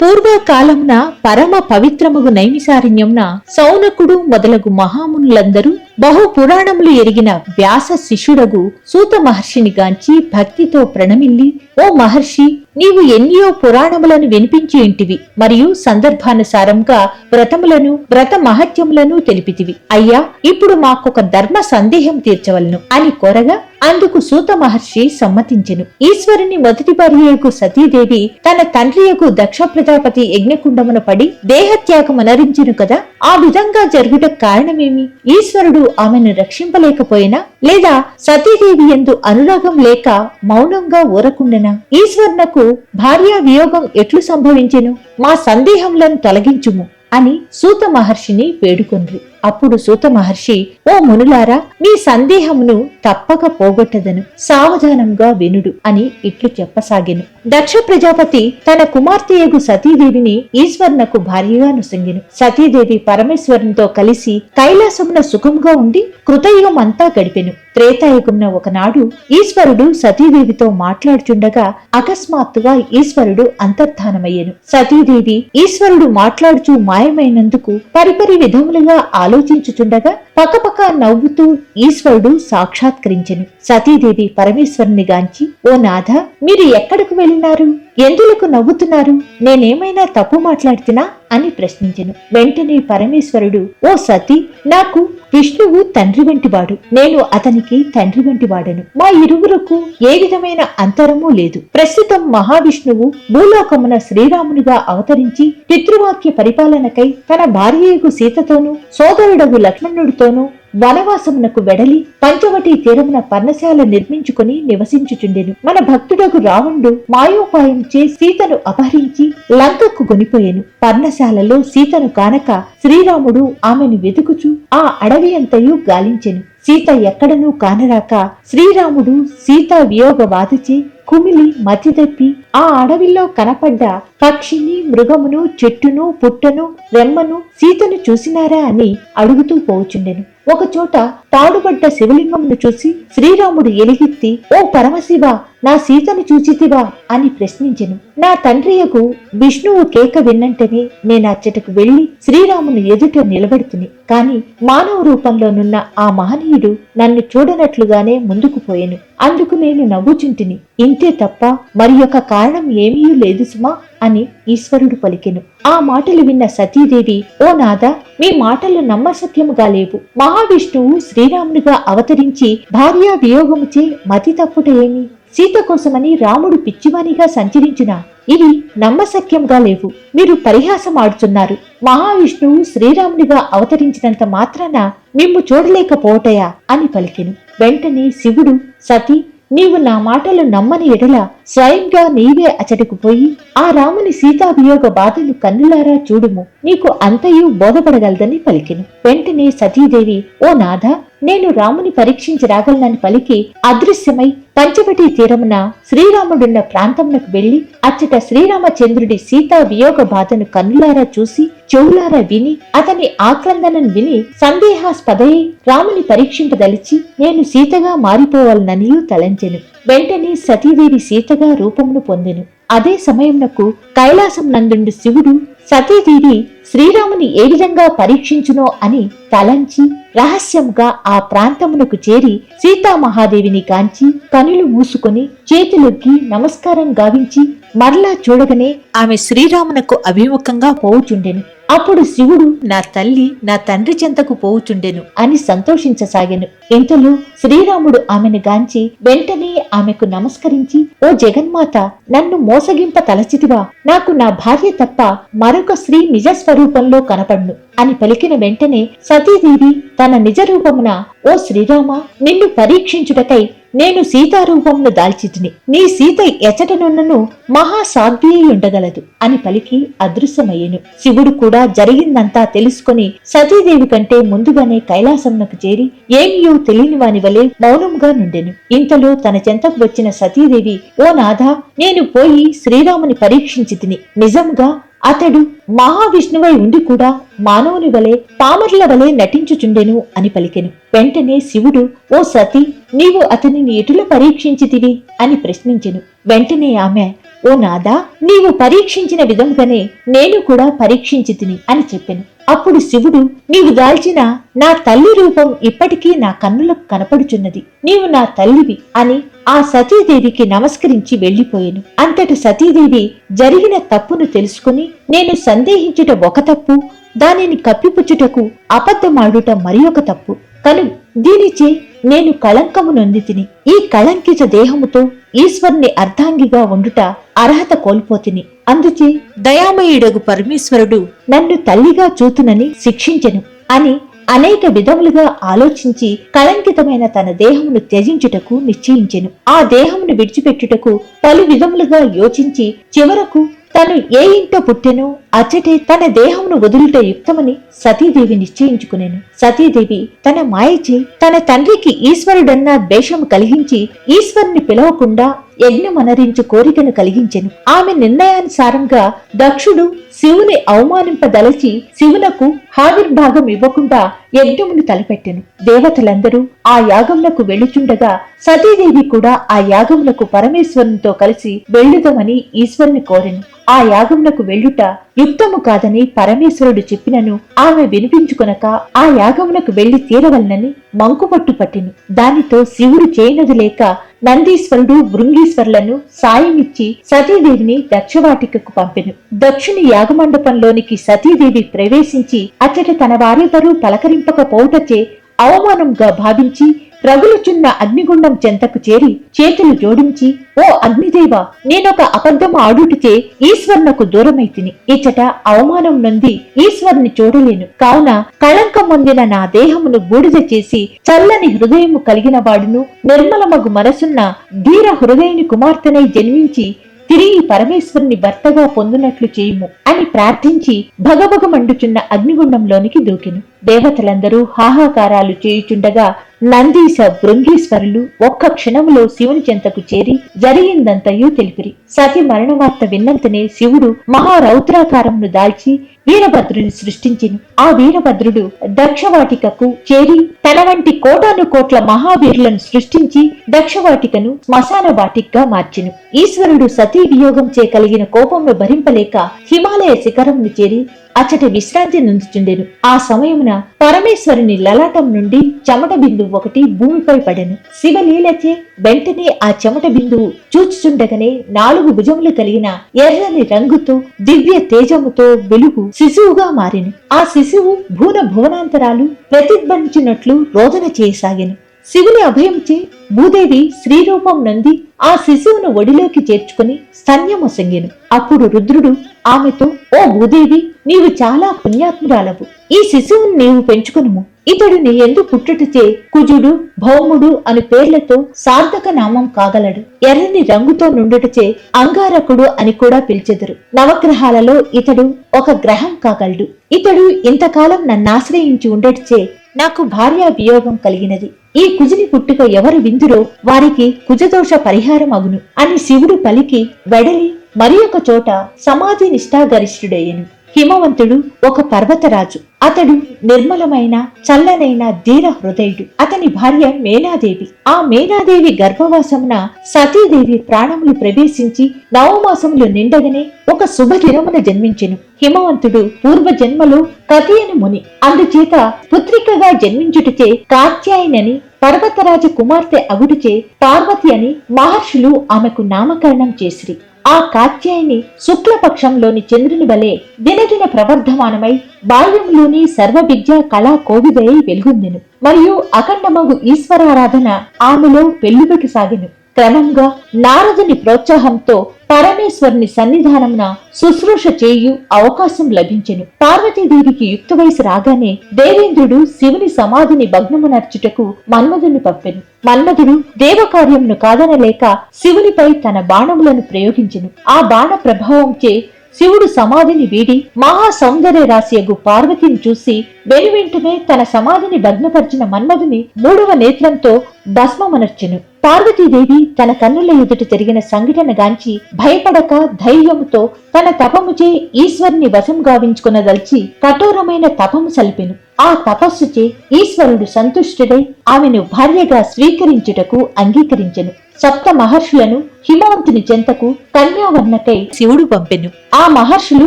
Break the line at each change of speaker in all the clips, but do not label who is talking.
పూర్వకాలమున పరమ పవిత్రముగు నైమిసారణ్యంన సౌనకుడు మొదలగు మహామునులందరూ బహు పురాణములు ఎరిగిన వ్యాస శిష్యుడగు సూత మహర్షిని గాంచి భక్తితో ప్రణమిల్లి ఓ మహర్షి నీవు ఎన్నియో పురాణములను వినిపించి ఇంటివి మరియు సందర్భానుసారంగా వ్రతములను వ్రత మహత్యములను తెలిపితివి. అయ్యా ఇప్పుడు మాకొక ధర్మ సందేహం తీర్చవలను అని కోరగా అందుకు సూత మహర్షి సమ్మతించెను. ఈశ్వరుని మొదటి భార్యకు సతీదేవి తన తండ్రియకు దక్ష ప్రజాపతి యజ్ఞకుండమున పడి దేహత్యాగమనరించెను కదా? ఆ విధంగా జరుగుట కారణమేమి? ఈశ్వరుడు ఆమెను రక్షింపలేకపోయినా లేదా సతీదేవి ఎందు అనురాగం లేక మౌనంగా ఊరకుండెనా? ఈశ్వరునకు భార్యా వియోగం ఎట్లు సంభవించెను? మా సందేహంలను తొలగించుము అని సూత మహర్షిని వేడుకొండ్రి. అప్పుడు సూత మహర్షి ఓ మునులారా మీ సందేహమును తప్పక పోగొట్టదను సావధానంగా వినుడు అని ఇట్లు చెప్పసాగెను. దక్ష ప్రజాపతి తన కుమార్తెయగు సతీదేవిని ఈశ్వరునకు భార్యగా నుసంగెను. సతీదేవి పరమేశ్వరునితో కలిసి కైలాసమున సుఖంగా ఉండి కృతయుగం అంతా గడిపెను. త్రేతాయుగమున ఒకనాడు ఈశ్వరుడు సతీదేవితో మాట్లాడుచుండగా అకస్మాత్తుగా ఈశ్వరుడు అంతర్ధానమయ్యను. సతీదేవి ఈశ్వరుడు మాట్లాడుచూ మాయమైనందుకు పరిపరి విధములుగా ఆలోచించుచుండగా పక్కపక్క నవ్వుతూ ఈశ్వరుడు సాక్షాత్కరించెను. సతీదేవి పరమేశ్వరుని గాంచి ఓ నాథ మీరు ఎక్కడకు వెళ్ళినారు? ఎందులకు నవ్వుతున్నారు? నేనేమైనా తప్పు మాట్లాడుతున్నా అని ప్రశ్నించెను. వెంటనే పరమేశ్వరుడు ఓ సతీ నాకు విష్ణువు తండ్రి వంటివాడు. నేను అతనికి తండ్రి వంటివాడను. మా ఇరువురకు ఏ విధమైన అంతరమూ లేదు. ప్రస్తుతం మహావిష్ణువు భూలోకమున శ్రీరామునిగా అవతరించి పితృవాక్య పరిపాలనకై తన భార్యకు సీతతోనూ సోదరుడగు లక్ష్మణుడితోనూ వనవాసమునకు వెడలి పంచవటి తీరమున పర్ణశాల నిర్మించుకుని నివసించుచుండెను. మన భక్తుడకు రావణుడు మాయోపాయం చే సీతను అపహరించి లంకకు గొనిపోయాను పర్ణశాలలో సీతను కానక శ్రీరాముడు ఆమెను వెతుకుచు ఆ అడవి అంతయు గాలించెను. సీత ఎక్కడనూ కానరాక శ్రీరాముడు సీతా వియోగ బాధచే కుమిలి మతి తప్పి ఆ అడవిలో కనపడ్డ పక్షిని మృగమును చెట్టును పుట్టను రెమ్మను సీతను చూసినారా అని అడుగుతూ పోవుచుండెను ఒకచోట తాడుబడ్డ శివలింగమును చూసి శ్రీరాముడు ఎలిగిత్తి ఓ పరమశివ నా సీతను చూచితివా? అని ప్రశ్నించెను. నా తండ్రియకు విష్ణువు కేక విన్నంటనే నేను అచ్చటకు వెళ్ళి శ్రీరాముని ఎదుట నిలబడుతుని. కాని మానవ రూపంలోనున్న ఆ మహనీయుడు నన్ను చూడనట్లుగానే ముందుకు పోయెను. అందుకు నేను నవ్వుచుంటిని. ఇంతే తప్ప మరి యొక్క కారణం ఏమీ లేదు సుమా. అని ఈశ్వరుడు పలికెను. ఆ మాటలు విన్న సతీదేవి ఓ నాథ మీ మాటలు నమ్మసత్యముగా లేవు. మహావిష్ణువు శ్రీరామునిగా అవతరించి భార్యా వియోగముచే మతి తప్పుట ఏమి? సీత కోసమని రాముడు పిచ్చివానిగా సంచరించిన ఇవి నమ్మశక్యంగా లేవు. మీరు పరిహాసం ఆడుతున్నారు మహావిష్ణువు శ్రీరామునిగా అవతరించినంత మాత్రాన మిమ్ము చూడలేకపోవటయా? అని పలికెను. వెంటనే శివుడు సతీ నీవు నా మాటలు నమ్మని ఎడల స్వయంగా నీవే అచటకు పోయి ఆ రాముని సీతాభియోగ బాధను కన్నులారా చూడుము. నీకు అంతయు బోధపడగలదని పలికిను. వెంటనే సతీదేవి ఓ నాథ నేను రాముని పరీక్షించి రాగలనని పలికి అదృశ్యమై పంచవటి తీరమున శ్రీరాముడున్న ప్రాంతమునకు వెళ్ళి అచ్చట శ్రీరామచంద్రుడి సీతా వియోగ బాధను కన్నులారా చూసి చెవులారా విని అతని ఆక్రందనను విని సందేహాస్పదయై రాముని పరీక్షింపదలిచి నేను సీతగా మారిపోవాలననియూ తలంచెను. వెంటనే సతీదేవి సీతగా రూపమును పొందెను. అదే సమయమునకు కైలాసం నందుండు శివుడు సతీదేవి శ్రీరాముని ఏ విధంగా పరీక్షించునో అని తలంచి రహస్యంగా ఆ ప్రాంతమునకు చేరి సీతామహాదేవిని కాంచి కనులు మూసుకొని చేతులొగ్గి నమస్కారం గావించి మరలా చూడగనే ఆమె శ్రీరామునకు అభిముఖంగా పోవుచుండెను. అప్పుడు శివుడు నా తల్లి నా తండ్రి చెంతకు పోవుచుండెను అని సంతోషించసాగెను. ఇంతలో శ్రీరాముడు ఆమెను గాంచి వెంటనే ఆమెకు నమస్కరించి ఓ జగన్మాత నన్ను మోసగింప తలచితివా? నాకు నా భార్య తప్ప మరొక స్త్రీ నిజ స్వరూపంలో కనపడ్ను. అని పలికిన వెంటనే సతీదేవి తన నిజ రూపమున ఓ శ్రీరామ నిన్ను పరీక్షించుటకై నేను సీతారూపమును దాల్చితిని. నీ సీత ఎచటనున్నను మహాసాధ్వి ఉండగలదు అని పలికి అదృశ్యమయ్యను. శివుడు కూడా జరిగిందంతా తెలుసుకొని సతీదేవి కంటే ముందుగానే కైలాసమునకు చేరి ఏమియో తెలియని వాని వలె మౌనంగా నుండెను. ఇంతలో తన చెంతకు వచ్చిన సతీదేవి ఓ నాథ నేను పోయి శ్రీరాముని పరీక్షించి తిని నిజంగా అతడు మహావిష్ణువై ఉండి కూడా మానవుని వలె పామర్ల వలె నటించుచుండెను అని పలికెను. వెంటనే శివుడు ఓ సతి నీవు అతనిని ఎటులో పరీక్షించితివి? అని ప్రశ్నించెను. వెంటనే ఆమె ఓ నాదా నీవు పరీక్షించిన విధముగానే నేను కూడా పరీక్షించితిని అని చెప్పాను. అప్పుడు శివుడు నీవు దాల్చిన నా తల్లి రూపం ఇప్పటికీ నా కన్నులకు కనపడుచున్నది. నీవు నా తల్లివి అని ఆ సతీదేవికి నమస్కరించి వెళ్ళిపోయాను అంతటి సతీదేవి జరిగిన తప్పును తెలుసుకుని నేను సందేహించుట ఒక తప్పు దానిని కప్పిపుచ్చుటకు అబద్ధమాడుట మరి ఒక తప్పు. కను దీనిచే నేను కళంకము నొంది తిని ఈ కళంకిత దేహముతో ఈశ్వరుని అర్ధాంగిగా ఉండుట అర్హత కోల్పోతిని. అందుచే దయామయుడగు పరమేశ్వరుడు నన్ను తల్లిగా చూతునని శిక్షించెను అని అనేక విధములుగా ఆలోచించి కళంకితమైన తన దేహమును త్యజించుటకు నిశ్చయించెను. ఆ దేహమును విడిచిపెట్టుటకు పలు విధములుగా యోచించి చివరకు తను ఏ ఇంట్లో పుట్టెనో అచ్చటే తన దేహమును వదులుట యుక్తమని సతీదేవి నిశ్చయించుకునేను. సతీదేవి తన మాయచే తన తండ్రికి ఈశ్వరుడన్న ద్వేషము కలిగించి ఈశ్వరుని పిలవకుండా యజ్ఞమనరించు కోరికను కలిగించెను. ఆమె నిర్ణయానుసారంగా దక్షుడు శివుని అవమానింపదలచి శివునకు హావిర్భాగం ఇవ్వకుండా యజ్ఞమును తలపెట్టెను. దేవతలందరూ ఆ యాగములకు వెళ్ళుచుండగా సతీదేవి కూడా ఆ యాగములకు పరమేశ్వరునితో కలిసి వెళ్ళుదామని ఈశ్వరుని కోరెను. ఆ యాగమునకు వెళ్ళుట యుక్తము కాదని పరమేశ్వరుడు చెప్పినను ఆమె వినిపించుకొనక ఆ యాగమునకు వెళ్ళి తీరవలనని మంకుపట్టు పట్టెను దానితో శివుడు చేయనది లేక నందీశ్వరుడు భృంగీశ్వరులను సాయమిచ్చి సతీదేవిని దక్షవాటికకు పంపెను. దక్షుని యాగమండపంలోనికి సతీదేవి ప్రవేశించి అచ్చట తన వారెవరూ పలకరింపకపోవుటచే అవమానంగా భావించి రగులుచున్న అగ్నిగుండం చెంతకు చేరి చేతులు జోడించి ఓ అగ్నిదేవ నేనొక అబద్ధం ఆడుటితే ఈశ్వర్నకు దూరమైతిని ఇచ్చట అవమానం నుండి ఈశ్వర్ని చూడలేను. కావున కళంకం పొందిన నా దేహమును బూడిద చేసి చల్లని హృదయము కలిగిన వాడును. నిర్మలమగు మనసున్న ధీర హృదయుని కుమార్తెనై జన్మించి తిరిగి పరమేశ్వరుని భర్తగా పొందినట్లు చేయుము అని ప్రార్థించి భగభగమండుచున్న అగ్నిగుండంలోనికి దూకెను. దేవతలందరూ హాహాకారాలు చేయుచుండగా నందీశ భృంగీశ్వరులు ఒక్క క్షణములో శివుని చెంతకు చేరి జరిగిందంతయూ తెలిపిరి. సతి మరణ వార్త విన్నంతనే శివుడు మహారౌద్రాకారంను దాల్చి వీరభద్రుని సృష్టించిను ఆ వీరభద్రుడు దక్షవాటికకు చేరి తన వంటి కోటాను కోట్ల మహావీరులను సృష్టించి దక్షవాటికను శ్మశాన వాటికగా మార్చిను. ఈశ్వరుడు సతీ వియోగం చే కలిగిన కోపంను భరింపలేక హిమాలయ శిఖరంను చేరి అచ్చట విశ్రాంతి నుంచుచుండెను ఆ సమయమున పరమేశ్వరుని లలాటం నుండి చెమట బిందువు ఒకటి భూమిపై పడెను. శివలీలచే వెంటనే ఆ చెమట బిందువు చూచుచుండగానే నాలుగు భుజములు కలిగిన ఎర్రని రంగుతో దివ్య తేజముతో వెలుగు శిశువుగా మారిను. ఆ శిశువు భూన భువనాంతరాలు ప్రతిధ్వనించినట్లు రోదన చేయసాగాను. శివుని అభయంచే భూదేవి శ్రీరూపం నంది ఆ శిశువును ఒడిలోకి చేర్చుకుని స్తన్యమొసంగెను అప్పుడు రుద్రుడు ఆమెతో ఓ భూదేవి నీవు చాలా పుణ్యాత్మురాలవు. ఈ శిశువును నీవు పెంచుకునుము. ఇతడు నీ ఎందు పుట్టుటితే కుజుడు భౌముడు అను పేర్లతో సార్థక నామం కాగలడు. ఎర్రని రంగుతో నుండుటచే అంగారకుడు అని కూడా పిలిచెదరు. నవగ్రహాలలో ఇతడు ఒక గ్రహం కాగలడు. ఇతడు ఇంతకాలం నన్నాశ్రయించి ఉండటచే నాకు భార్యా వియోగం కలిగినది. ఈ కుజుని పుట్టుక ఎవరు విందురో వారికి కుజదోష పరిహారం అగును. అని శివుడు పలికి వెడలి మరి ఒక చోట సమాధి నిష్ఠాగరిష్ఠుడయ్యను. హిమవంతుడు ఒక పర్వతరాజు. అతడు నిర్మలమైన చల్లనైన ధీర హృదయుడు. అతని భార్య మేనాదేవి. ఆ మేనాదేవి గర్భవాసమున సతీదేవి ప్రాణములు ప్రవేశించి నవమాసములు నిండగనే ఒక శుభదినమున జన్మించెను. హిమవంతుడు పూర్వ జన్మలో కథయను ముని. అందుచేత పుత్రికగా జన్మించుటచే కాత్యాయనని పర్వతరాజు కుమార్తె అగుడుచే పార్వతి అని మహర్షులు ఆమెకు నామకరణం చేసిరి. ఆ కాత్యాయని శుక్లపక్షంలోని చంద్రుని వలె దినదిన ప్రవర్ధమానమై బాల్యంలోని సర్వ విద్యా కళా కోవిదై వెలుగొందెను. మరియు అఖండమగు ఈశ్వరారాధన ఆమెలో పెళ్ళిబెట్టు సాగెను. క్రమంగా నారదుని ప్రోత్సాహంతో పరమేశ్వరుని సన్నిధానమున శుశ్రూష చేయు అవకాశం లభించెను. పార్వతీదేవికి యుక్త వయసు రాగానే దేవేంద్రుడు శివుని సమాధిని భగ్నమునర్చుటకు మన్మధుని పంపెను. మన్మధుడు దేవకార్యమును కాదనలేక శివునిపై తన బాణములను ప్రయోగించెను. ఆ బాణ ప్రభావంచే శివుడు సమాధిని వీడి మహా సౌందర్య రాశియగు పార్వతిని చూసి వెనువెంటనే తన సమాధిని భగ్నపరిచిన మన్మధుని మూడవ నేత్రంతో భస్మమనర్చెను. పార్వతీదేవి తన కన్నుల ఎదుట జరిగిన సంఘటన గాంచి భయపడక ధైర్యముతో తన తపముచే ఈశ్వరుని వశం గావించుకునదల్చి కఠోరమైన తపము సల్పెను. ఆ తపస్సుచే ఈశ్వరుడు సంతుష్టుడై ఆమెను భార్యగా స్వీకరించుటకు అంగీకరించెను. సప్త మహర్షులను హిమవంతుని చెంతకు కన్యావర్ణకై శివుడు పంపెను. ఆ మహర్షులు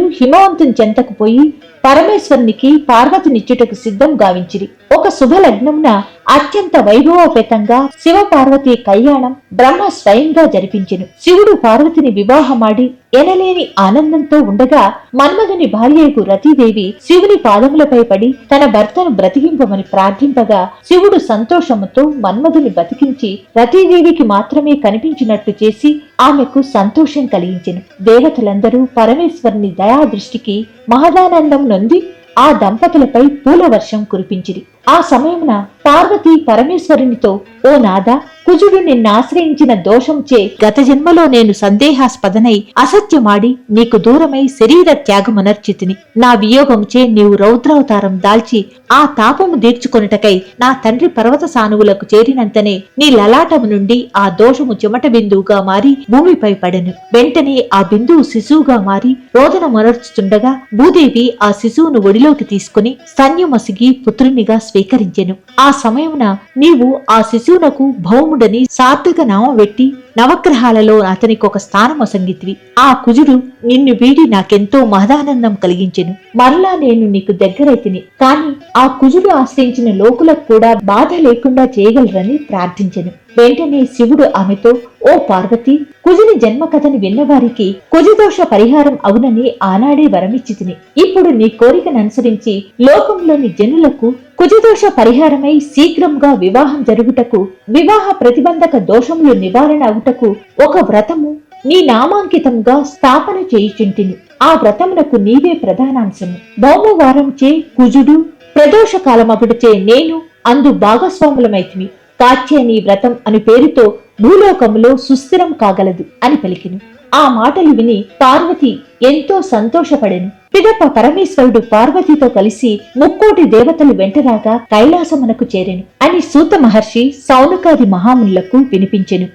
హిమవంతుని చెంతకు పోయి పరమేశ్వరునికి పార్వతినిచ్చుటకు సిద్ధం గావించిరి. ఒక శుభ లగ్నమున అత్యంత వైభవోపేతంగా శివపార్వతి కళ్యాణం బ్రహ్మ స్వయంగా జరిపించెను. శివుడు పార్వతిని వివాహమాడి ఎనలేని ఆనందంతో ఉండగా మన్మధుని భార్యకు రతీదేవి శివుని పాదములపై పడి తన భర్తను బ్రతికింపమని ప్రార్థింపగా శివుడు సంతోషముతో మన్మధుని బతికించి రతీదేవికి మాత్రమే కనిపించినట్లు చేసి ఆమెకు సంతోషం కలిగించెను. దేవతలందరూ పరమేశ్వరుని దయా దృష్టికి మహదానందం నొంది ఆ దంపతులపై పూల వర్షం కురిపించిరి. ఆ సమయమున పార్వతి పరమేశ్వరునితో ఓ నాదా కుజుడు నిన్నాశ్రయించిన దోషంచే గత జన్మలో నేను సందేహాస్పదనై అసత్యమాడి నీకు దూరమై శరీర త్యాగమనర్చితిని. నా వియోగంచే నీవు రౌద్రావతారం దాల్చి ఆ తాపము దీర్చుకొనుటకై నా తండ్రి పర్వత సానువులకు చేరినంతనే నీ లలాటము నుండి ఆ దోషము చెమట బిందువుగా మారి భూమిపై పడెను. వెంటనే ఆ బిందువు శిశువుగా మారి రోదన మొనర్చుతుండగా భూదేవి ఆ శిశువును ఒడిలోకి తీసుకుని సన్యమసిగి పుత్రునిగా స్వీకరించెను. ఆ సమయమున నీవు ఆ శిశువునకు భౌముడని సార్థక నామం పెట్టి నవగ్రహాలలో అతనికి ఒక స్థానం అసంగితివి. ఆ కుజుడు నిన్ను వీడి నాకెంతో మహదానందం కలిగించెను. మరలా నేను నీకు దగ్గరైతిని. కాని ఆ కుజుడు ఆశ్రయించిన లోకులకు కూడా బాధ లేకుండా చేయగలరని ప్రార్థించెను. వెంటనే శివుడు ఆమెతో ఓ పార్వతి కుజుని జన్మ కథని విన్నవారికి కుజదోష పరిహారం అవునని ఆనాడే వరమిచ్చితిని. ఇప్పుడు నీ కోరికను అనుసరించి లోకంలోని జనులకు కుజదోష పరిహారమై శీఘ్రంగా వివాహం జరుగుటకు వివాహ ప్రతిబంధక దోషములు నివారణ అవుటకు ఒక వ్రతము నీ నామాంకితంగా స్థాపన చేయుచుంటిని. ఆ వ్రతమునకు నీవే ప్రధానాంశము. భౌమవారంచే కుజుడు ప్రదోష కాలమగుడిచే నేను అందు భాగస్వాములమైతిమి. కాచ్యని వ్రతం అని పేరుతో భూలోకములో సుస్థిరం కాగలదు అని పలికిను. ఆ మాటలు విని పార్వతి ఎంతో సంతోషపడెను. పిదప పరమేశ్వరుడు పార్వతితో కలిసి ముక్కోటి దేవతలు వెంటరాగా కైలాసమునకు చేరెను అని సూత మహర్షి సౌనకాది మహామునులకు వినిపించెను.